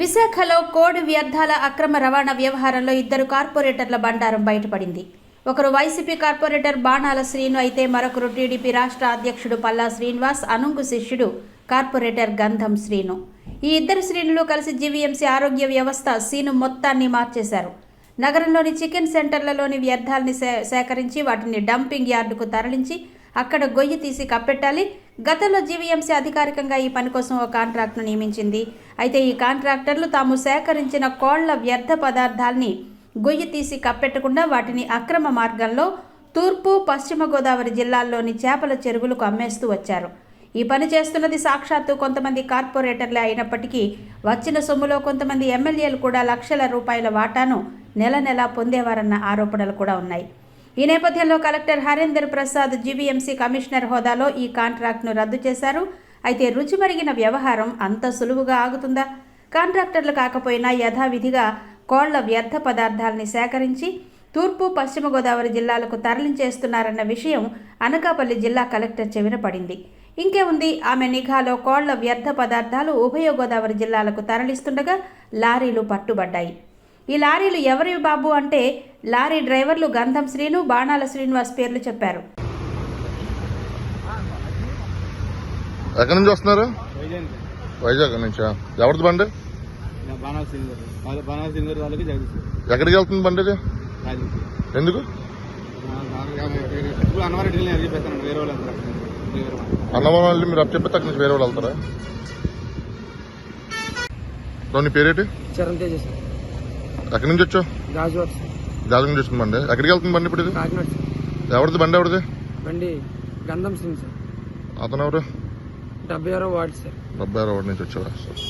విశాఖలో కోడి వ్యర్థాల అక్రమ రవాణా వ్యవహారంలో ఇద్దరు కార్పొరేటర్ల బండారం బయటపడింది. ఒకరు వైసీపీ కార్పొరేటర్ బాణాల శ్రీను అయితే మరొకరు టీడీపీ రాష్ట్ర అధ్యక్షుడు పల్లా శ్రీనివాస్ అనుంగు శిష్యుడు కార్పొరేటర్ గంధం శ్రీను. ఈ ఇద్దరు శ్రీనులు కలిసి జీవీఎంసీ ఆరోగ్య వ్యవస్థ సీను మొత్తాన్ని మార్చేశారు. నగరంలోని చికెన్ సెంటర్లలోని వ్యర్థాలని సే- సేకరించి వాటిని డంపింగ్ యార్డుకు తరలించి అక్కడ గొయ్యి తీసి కప్పెట్టాలి. గతంలో జీవీఎంసీ అధికారికంగా ఈ పని కోసం ఓ కాంట్రాక్ట్ను నియమించింది. అయితే ఈ కాంట్రాక్టర్లు తాము సేకరించిన కోళ్ళ వ్యర్థ పదార్థాల్ని గొయ్యి తీసి కప్పెట్టకుండా వాటిని అక్రమ మార్గంలో తూర్పు పశ్చిమ గోదావరి జిల్లాల్లోని చేపల చెరువులకు అమ్మేస్తూ వచ్చారు. ఈ పని చేస్తున్నది సాక్షాత్తు కొంతమంది కార్పొరేటర్లే అయినప్పటికీ వచ్చిన సొమ్ములో కొంతమంది ఎమ్మెల్యేలు కూడా లక్షల రూపాయల వాటాను నెల నెలా పొందేవారన్న ఆరోపణలు కూడా ఉన్నాయి. ఈ నేపథ్యంలో collector Harender Prasad GVMC commissioner హోదాలో ఈ కాంట్రాక్ట్ను రద్దు చేశారు. అయితే రుచిమరిగిన వ్యవహారం అంత సులువుగా ఆగుతుందా? కాంట్రాక్టర్లు కాకపోయినా యథావిధిగా కోళ్ళ వ్యర్థ పదార్థాలని సేకరించి తూర్పు పశ్చిమ గోదావరి జిల్లాలకు తరలించేస్తున్నారన్న విషయం అనకాపల్లి జిల్లా కలెక్టర్ చెవిన పడింది. ఇంకేముంది ఆమె నిఘాలో కోళ్ళ వ్యర్థ పదార్థాలు ఉభయ గోదావరి జిల్లాలకు తరలిస్తుండగా లారీలు పట్టుబడ్డాయి. ఈ లారీలు ఎవరివి బాబు అంటే లారీ డ్రైవర్లు గంధం శ్రీను బాణాల శ్రీనివాస్ పేర్లు చెప్పారు. ఎక్కడి నుంచి వస్తున్నారు? వైజాగ్. వైజాగ్ నుంచా? ఎవరిది బండి? ఎక్కడికి వెళ్తుంది బండి ఇది? ఎందుకు. అన్నవరం వెళ్ళి మీరు అప్పు చెప్పితే అక్కడి నుంచి వేరే వాళ్ళు వెళ్తారా? సో నీ పేరేటి? చరణ్ తేజ ఎక్కడి నుంచి వచ్చావు? గాజువాడ్ సార్ జాతకం వచ్చిన బండి. ఎక్కడికి వెళ్తుంది బండి ఇప్పుడు ఇది? కాకినాడ సార్. ఎవరిది బండి ఎవరిది? బండి గంధం సింగ్ సార్. అతను ఎవరు డెబ్బై ఆరో వార్డు సార్. డెబ్బై ఆరో నుంచి వచ్చావా సరే.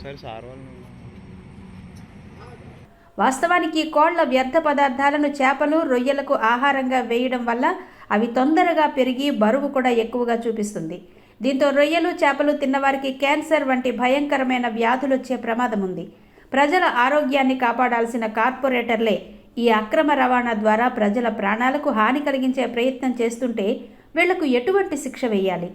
ఒకసారి సార్ వాళ్ళు వాస్తవానికి కోళ్ళ వ్యర్థ పదార్థాలను చేపలు రొయ్యలకు ఆహారంగా వేయడం వల్ల అవి తొందరగా పెరిగి బరువు కూడా ఎక్కువగా చూపిస్తుంది. దీంతో రొయ్యలు చేపలు తిన్నవారికి క్యాన్సర్ వంటి భయంకరమైన వ్యాధులు వచ్చే ప్రమాదం ఉంది. ప్రజల ఆరోగ్యాన్ని కాపాడాల్సిన కార్పొరేటర్లే ఈ అక్రమ రవాణా ద్వారా ప్రజల ప్రాణాలకు హాని కలిగించే ప్రయత్నం చేస్తుంటే వీళ్ళకు ఎటువంటి శిక్ష వేయాలి?